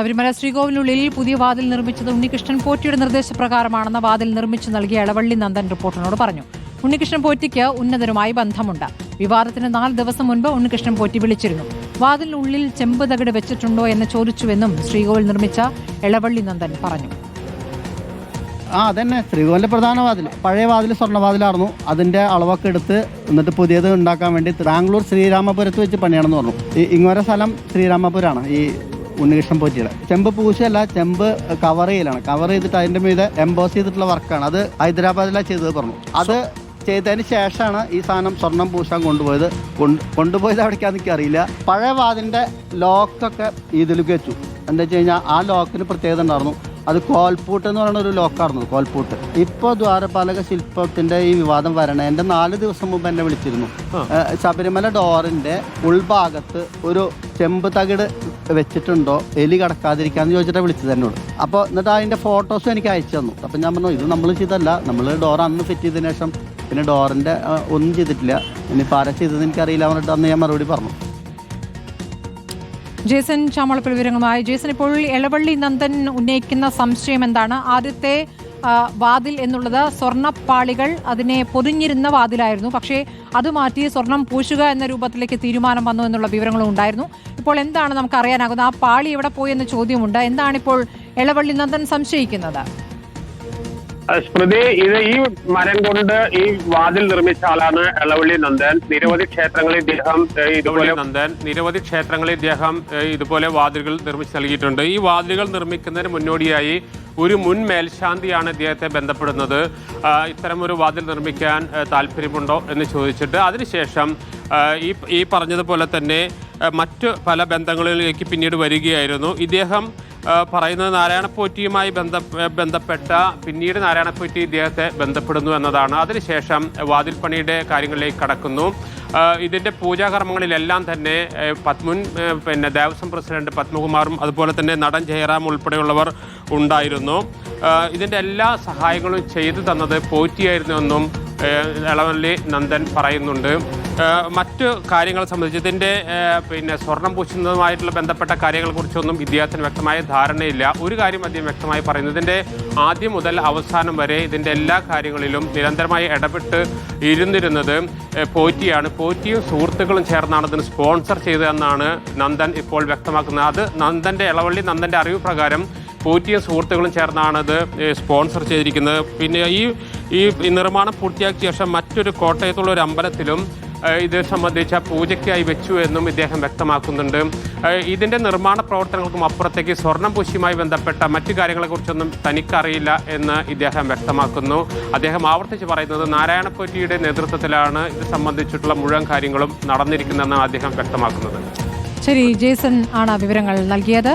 ശബരിമല ശ്രീകോവിലിനുള്ളിൽ പുതിയ വാതിൽ നിർമ്മിച്ചത് ഉണ്ണികൃഷ്ണൻ പോറ്റിയുടെ നിർദ്ദേശപ്രകാരമാണെന്ന വാതിൽ നിർമ്മിച്ചു നൽകിയ ഇളവള്ളി നന്ദൻ റിപ്പോർട്ടറിനോട് പറഞ്ഞു. ഉണ്ണികൃഷ്ണൻ പോറ്റിക്ക് ഉന്നതരുമായി ബന്ധമുണ്ട്. വിവാദത്തിന് നാല് ദിവസം മുൻപ് ഉണ്ണികൃഷ്ണൻ പോറ്റി വിളിച്ചിരുന്നു. വാതിലിനുള്ളിൽ ചെമ്പ് തകിട് വെച്ചിട്ടുണ്ടോ എന്ന് ചോദിച്ചുവെന്നും ശ്രീകോവിൽ നിർമ്മിച്ച ഇളവള്ളി നന്ദൻ പറഞ്ഞു. ആ അതന്നെ. ശ്രീകോവിലിന്റെ പ്രധാന വാതിൽ. പഴയ വാതിൽ സ്വർണവാതിലായിരുന്നു അതിന്റെ അളവൊക്കെ എടുത്ത് എന്നിട്ട് പുതിയത് ഉണ്ടാക്കാൻ വേണ്ടി ബാംഗ്ലൂർ ശ്രീരാമപുരത്ത് വെച്ച് പണിയാണെന്ന് പറഞ്ഞു. ഈ ഇങ്ങോര സ്ഥലം ശ്രീരാമപുരമാണ് ഈ ഉണ്ണികൃഷ്ണൻ പോറ്റിയുടെ. ചെമ്പ് പൂശയല്ല ചെമ്പ് കവർ ചെയ്യലാണ്. കവർ ചെയ്തിട്ട് അതിന്റെ മീതെ എംബോസ് ചെയ്തിട്ടുള്ള വർക്കാണ്. അത് ഹൈദരാബാദിലാണ് ചെയ്തത് പറഞ്ഞു. അത് ചെയ്തതിന് ശേഷമാണ് ഈ സാധനം സ്വർണം പൂശാൻ കൊണ്ടുപോയത്. കൊണ്ട് കൊണ്ടുപോയത് അവിടേക്കാന്ന് എനിക്ക് അറിയില്ല. പഴയ വാതിന്റെ ലോക്കൊക്കെ ഇതിലേക്ക് വെച്ചു. എന്താ വെച്ച് കഴിഞ്ഞാൽ ആ ലോക്കിന് പ്രത്യേകത ഉണ്ടായിരുന്നു. അത് കോൽപൂട്ട് എന്ന് പറയുന്ന ഒരു ലോക്കായിരുന്നു കോൽപൂട്ട്. ഇപ്പോൾ ദ്വാരപാലക ശില്പത്തിന്റെ ഈ വിവാദം വരണേന്റെ നാല് ദിവസം മുമ്പ് എന്നെ വിളിച്ചിരുന്നു. ശബരിമല ഡോറിന്റെ ഉൾഭാഗത്ത് ഒരു ചെമ്പ് തകിട് വെച്ചിട്ടുണ്ടോ? എലി കടക്കാതിരിക്കാന്ന് ചോദിച്ചിട്ടാണ് വിളിച്ചത് എന്നോട്. അപ്പോൾ എന്നിട്ട് അതിന്റെ ഫോട്ടോസും എനിക്ക് അയച്ചു തന്നു. അപ്പം ഞാൻ പറഞ്ഞു ഇത് നമ്മൾ ചെയ്തല്ല നമ്മൾ ഡോർ അന്ന് ഫിറ്റ് ചെയ്തതിനു ശേഷം പിന്നെ ഡോറിന്റെ ഒന്നും ചെയ്തിട്ടില്ല. ഇനി പാര ചെയ്തത് എനിക്കറിയില്ല പറഞ്ഞിട്ട് അന്ന് ഞാൻ മറുപടി പറഞ്ഞു. ജേസൺ ചാമളപ്പിൽ വിവരങ്ങളുമായി. ജേസൺ ഇപ്പോൾ എളവള്ളി നന്ദൻ ഉന്നയിക്കുന്ന സംശയം എന്താണ്? ആദ്യത്തെ വാതിൽ എന്നുള്ളത് സ്വർണപ്പാളികൾ അതിനെ പൊതിഞ്ഞിരുന്ന വാതിലായിരുന്നു. പക്ഷേ അത് മാറ്റി സ്വർണം പൂശുക എന്ന രൂപത്തിലേക്ക് തീരുമാനം വന്നു എന്നുള്ള വിവരങ്ങളും ഉണ്ടായിരുന്നു. ഇപ്പോൾ എന്താണ് നമുക്ക് അറിയാനാകുന്നത് ആ പാളി എവിടെ പോയി എന്ന ചോദ്യമുണ്ട്. എന്താണ് ഇപ്പോൾ ഇളവള്ളി നന്ദൻ സംശയിക്കുന്നത്? സ്മൃതി ഇത് ഈ മരം കൊണ്ട് ഈ വാതിൽ നിർമ്മിച്ച ആളാണ് എളവള്ളി നന്ദൻ. നിരവധി ക്ഷേത്രങ്ങളിൽ ഇദ്ദേഹം ഇതുപോലെ നന്ദൻ നിരവധി ക്ഷേത്രങ്ങളിൽ ഇദ്ദേഹം ഇതുപോലെ വാതിലുകൾ നിർമ്മിച്ച് നൽകിയിട്ടുണ്ട്. ഈ വാതിലുകൾ നിർമ്മിക്കുന്നതിന് മുന്നോടിയായി ഒരു മുൻ മേൽശാന്തിയാണ് ഇദ്ദേഹത്തെ ബന്ധപ്പെടുന്നത്. ഇത്തരം ഒരു വാതിൽ നിർമ്മിക്കാൻ താല്പര്യമുണ്ടോ എന്ന് ചോദിച്ചിട്ട് അതിനുശേഷം ഈ ഈ പറഞ്ഞതുപോലെ തന്നെ മറ്റ് പല ബന്ധങ്ങളിലേക്ക് പിന്നീട് വരികയായിരുന്നു. ഇദ്ദേഹം പറയുന്നത് നാരായണപ്പോറ്റിയുമായി ബന്ധ ബന്ധപ്പെട്ട പിന്നീട് നാരായണപ്പോറ്റി ഇദ്ദേഹത്തെ ബന്ധപ്പെടുന്നു എന്നതാണ്. അതിനുശേഷം വാതിൽപ്പണിയുടെ കാര്യങ്ങളിലേക്ക് കടക്കുന്നു. ഇതിന്റെ പൂജാകർമ്മങ്ങളിലെല്ലാം തന്നെ പത്മുൻ പിന്നെ ദേവസ്വം പ്രസിഡന്റ് പത്മകുമാറും അതുപോലെ തന്നെ നടൻ ജയറാം ഉൾപ്പെടെയുള്ളവർ ഉണ്ടായിരുന്നു. ഇതിന്റെ എല്ലാ സഹായങ്ങളും ചെയ്തു തന്നത് പോറ്റിയായിരുന്നുവെന്നും ഇളവല്ലി നന്ദൻ പറയുന്നുണ്ട്. മറ്റു കാര്യങ്ങളെ സംബന്ധിച്ച് ഇതിന്റെ പിന്നെ സ്വർണം പൂശുന്നതുമായിട്ടുള്ള ബന്ധപ്പെട്ട കാര്യങ്ങളെക്കുറിച്ചൊന്നും ഇദ്ദേഹത്തിന് വ്യക്തമായ ധാരണയില്ല. ഒരു കാര്യം അദ്ദേഹം വ്യക്തമായി പറയുന്നത് ഇതിന്റെ ആദ്യം മുതൽ അവസാനം വരെ ഇതിന്റെ എല്ലാ കാര്യങ്ങളിലും നിരന്തരമായി ഇടപെട്ട് ഇരുന്നിരുന്നത് പോറ്റിയാണ്. പോറ്റിയും സുഹൃത്തുക്കളും ചേർന്നാണ് ഇതിന് സ്പോൺസർ ചെയ്തതെന്നാണ് നന്ദൻ ഇപ്പോൾ വ്യക്തമാക്കുന്നത്. അത് നന്ദന്റെ ഇളവള്ളി നന്ദന്റെ അറിവ് പ്രകാരം പോറ്റിയും സുഹൃത്തുക്കളും ചേർന്നാണ് സ്പോൺസർ ചെയ്തിരിക്കുന്നത്. പിന്നെ ഈ ഈ നിർമ്മാണം പൂർത്തിയാക്കിയ ശേഷം മറ്റൊരു കോട്ടയത്തുള്ള ഒരു അമ്പലത്തിലും ഇത് സംബന്ധിച്ച പൂജയ്ക്കായി വെച്ചു എന്നും ഇദ്ദേഹം വ്യക്തമാക്കുന്നുണ്ട്. ഇതിന്റെ നിർമ്മാണ പ്രവർത്തനങ്ങൾക്കും അപ്പുറത്തേക്ക് സ്വർണം പൂശിയുമായി ബന്ധപ്പെട്ട മറ്റു കാര്യങ്ങളെക്കുറിച്ചൊന്നും തനിക്കറിയില്ല എന്ന് ഇദ്ദേഹം വ്യക്തമാക്കുന്നു. അദ്ദേഹം ആവർത്തിച്ച് പറയുന്നത് നാരായണപ്പൊറ്റിയുടെ നേതൃത്വത്തിലാണ് ഇത് സംബന്ധിച്ചിട്ടുള്ള മുഴുവൻ കാര്യങ്ങളും നടന്നിരിക്കുന്നതെന്നാണ് അദ്ദേഹം വ്യക്തമാക്കുന്നത്. ശരി ജേസൺ ആണ് വിവരങ്ങൾ നൽകിയത്.